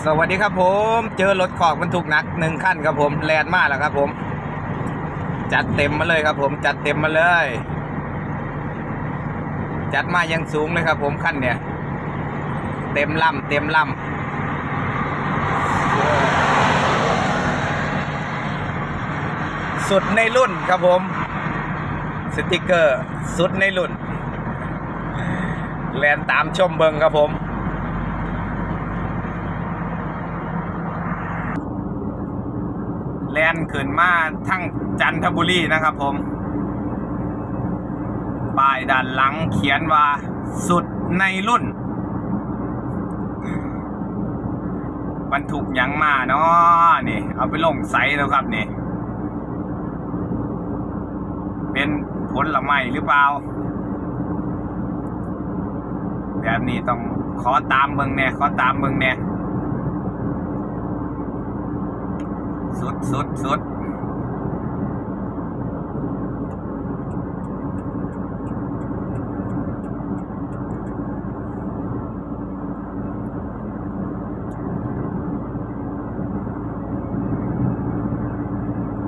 สวัสดีครับผม เจอรถขอกบรรทุกหนักหนึ่งขั้นครับผมแลนมาแล้วครับผม จัดเต็มมาเลยครับผม จัดเต็มมาเลย จัดมายังสูงเลยครับผมขั้นเนี่ย เต็มลำเต็มลำสุดในรุ่นครับผม สติกเกอร์ สุดในรุ่นแลนตามชมเบิงครับผม แลนขึ้นมาทั้งจันทบุรีนะครับผมป้ายด้านหลังเขียนว่าสุดในรุ่นบรรทุกยังมาเนาะนี่ เอาไปลงไซส์แล้วครับนี่ เป็นผลไม้หรือเปล่า แบบนี้ต้องขอตามเบิงแน่ขอตามเบิงแน่ สุดสุดสุด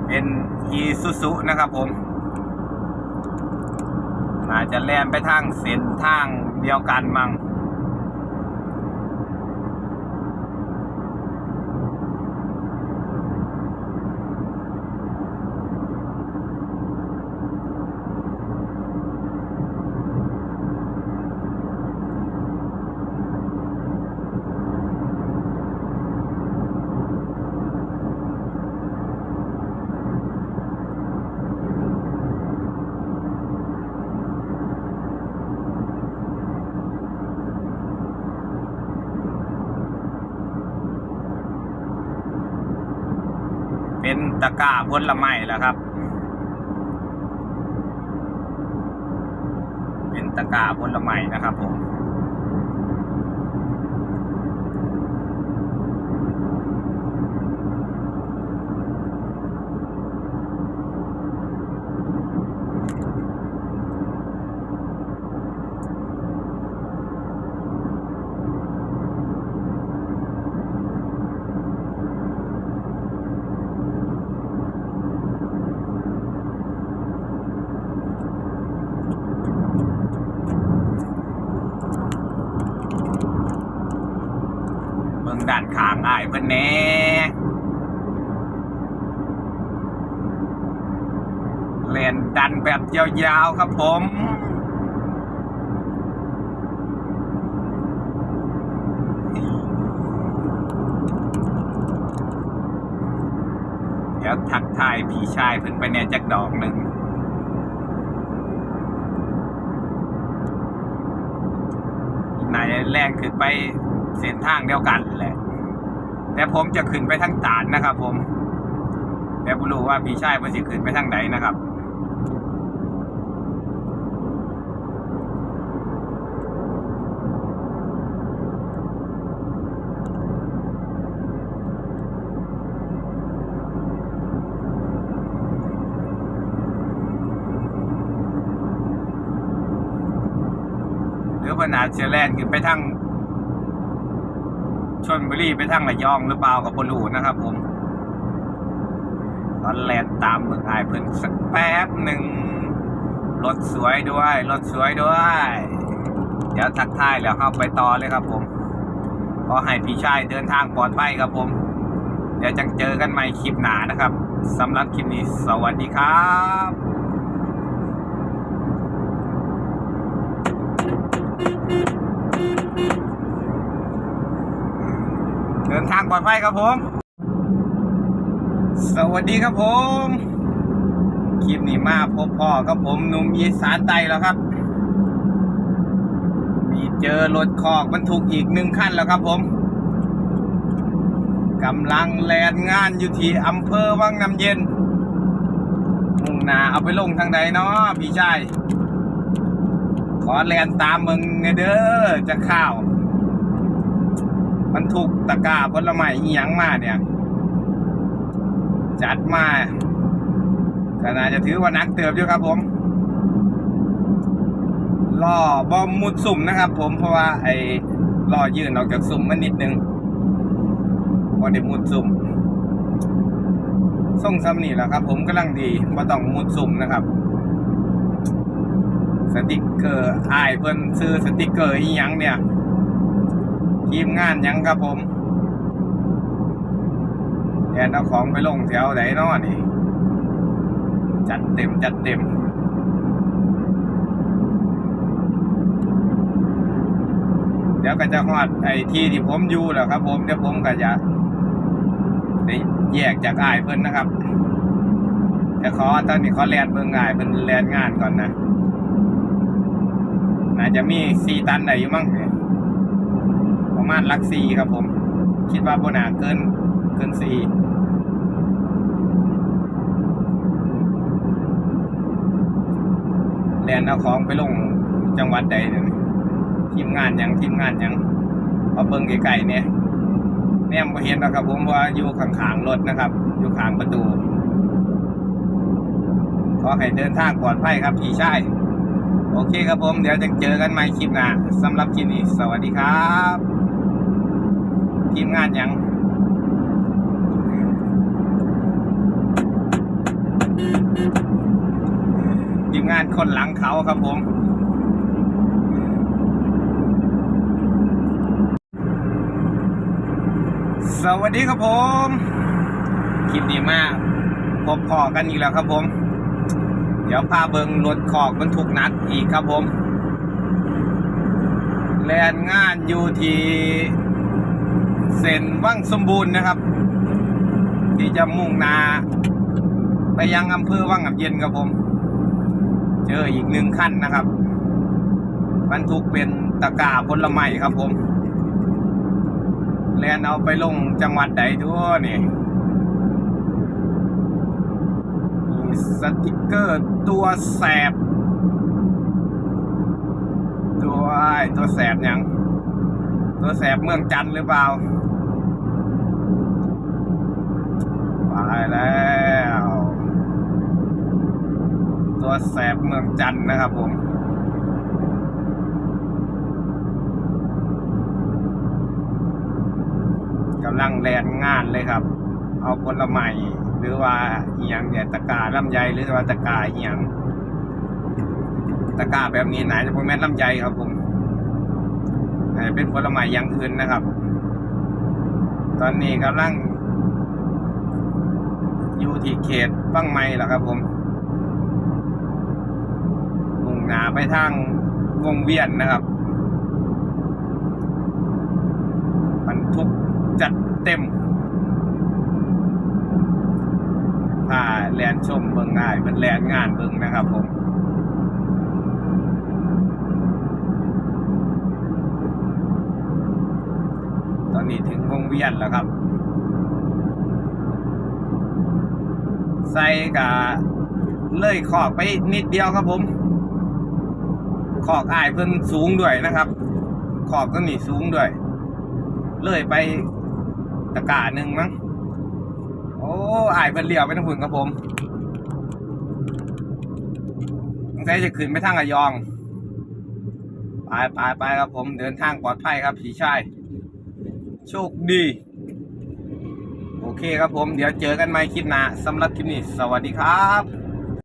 เป็นอีซูซุนะครับผมน่าจะแล่นไปทางเส้นทางเดียวกันมั้ง ตะกร้าผลไม้แล้วครับ เป็นตะกร้าผลไม้นะครับผม อ้ายเพิ่นแน่เลนดันแบบยาวๆครับผมเดี๋ยวทักทายพี่ชายเพิ่นไปเนี่ยจักดอกหนึ่งนายแรงขึ้นไปเส้นทางเดียวกันแหละ แต่ผมจะขึ้นไปทางตานนะครับ ผม แต่ไม่รู้ว่าพี่ชายมันจะขึ้นไปทางไหนนะครับหรือว่านาจจะแลนขึ้นไปทาง ชนบุรีไปทางระยองหรือเปล่ากับบรูนะครับผมตอนแลนตามเมืองไอายเพิ่นสักแป๊บหนึ่งรถสวยด้วยรถสวยด้วย เดี๋ยวทักทายแล้วเข้าไปต่อเลยครับผมขอให้พี่ชายเดินทางปลอดภัยครับผม เดี๋ยวจังเจอกันใหม่คลิปหนานะครับสำหรับคลิปนี้สวัสดีครับ นทางปลอดภัยครับผม สวัสดีครับผม คลิปนี้มาพบพ่อกับผมหนุ่มอีสานใต้แล้วครับ มีเจอรถคอกบรรทุกอีกหนึ่งคันแล้วครับผมกำลังแลนงานอยู่ที่อำเภอวังน้ำเย็น มุ่งหน้าเอาไปลงทางใดเนาะพี่ชาย ขอแลนตามมึงไงเด้อจะข้าว มันถูกตะกร้าผลไม้อีหยังมาเนี่ย จัดมาก็น่าจะถือว่านักเติบอยู่ครับผมล่อบอมมุดสุ่มนะครับ ผมเพราะว่าไอ้ล่อยื่นออกจากสุ่มมันนิดนึงบ่ได้มุดซุ่มส่งซ้ำนี่แหละครับ ผมกำลังดีบ่ต้องมุดซุ่มนะครับ สติกเกอร์อายเพิ่นซื้อสติกเกอร์อีหยังเนี่ย ทีมงานยังครับผมแอนเอาของไปลงแถวไหนนอนี่ จัดเต็มจัดเต็มเดี๋ยวก็จะฮอดไอ้ที่ที่ผมอยู่แหล้วครับ ผมเดี๋ยวผมก็จะได้แยกจากอายเพิ่นนะครับจะขอตอนนี้ขอแลนเบิ่งอายเพิ่นแลนงานก่อนนะน่าจะมีสี่ตันได้อยู่มั้งเนี่ย ประมาณหลักสี่ครับผม คิดว่าบนาเกินเกินสี่แลนเอาของไปลงจังหวัดใดเนี่ยทีมงานยังทีมงานยังเอาเบิ่งไกลๆเนี่ยแนมบ่เห็นนะครับผมว่าอยู่ข้างๆรถนะครับ อยู่ข้างประตู ขอให้เดินทางปลอดภัยครับพี่ชายโอเคครับผม เดี๋ยวจะเจอกันใหม่คลิปหน้าสำหรับคลิปนี้ สวัสดีครับ ทีมงานยังทีมงานคนหลังเขาครับผมสวัสดีครับผมคลิปดีมากพบพอกันอีกแล้วครับผม เดี๋ยวพาเบิงรถขอกบรรทุกนักอีกครับผมแลนงานอยู่ที่ เส้นวังสมบูรณ์นะครับ ที่จะมุ่งนาไปยังอำเภอวังอับเย็นครับผม เจออีกหนึ่งขั้นนะครับบรรทุกเป็นตะกร้าผลไม้ครับผมแลนเอาไปลงจังหวัดใดด้วยนี่มีสติกเกอร์ตัวแสบ ตัวไอ้ตัวแสบยัง ตัวแสบเมืองจันทร์หรือเปล่าไปแล้ว ตัวแสบเมืองจันทร์นะครับผมกำลังแลนงานเลยครับ เอาผลไม้หรือว่าอหย่างเนี่ยตะกาลำไยหรือว่าตะกร้าอหย่างตะกาแบบนี้ไหนจะเป็นแม่ลำไยครับผม เป็นผลไม้อย่างอื่นนะครับ ตอนนี้กำลังอยู่ที่เขตบ้างไม้แล้วครับผมมุ่งหนาไปทางวงเวียนนะครับมันทุกจัดเต็มถ้าแลนชมเบิ่งง่ายเป็นแลนงานเบิ่งนะครับผม นนี้ถึงวงเวียนแล้วครับ ใส่กะเลยขอกไปนิดเดียวครับผม ขอกอายเพิ่นสูงด้วยนะครับ ขอบก็นี่สูงด้วย เลยไปตะกร้าหนึ่งมั้ง โอ้อายเพิ่นเลี้ยวไปทางพุ่นครับผมสงสัยจะขึ้นไปทางระยอง ไปไปไปครับผมเดินทางปลอดภัยครับพี่ชาย โชคดี โอเคครับผม เดี๋ยวเจอกันใหม่คลิปหน้าสำหรับคลิปนี้ สวัสดีครับ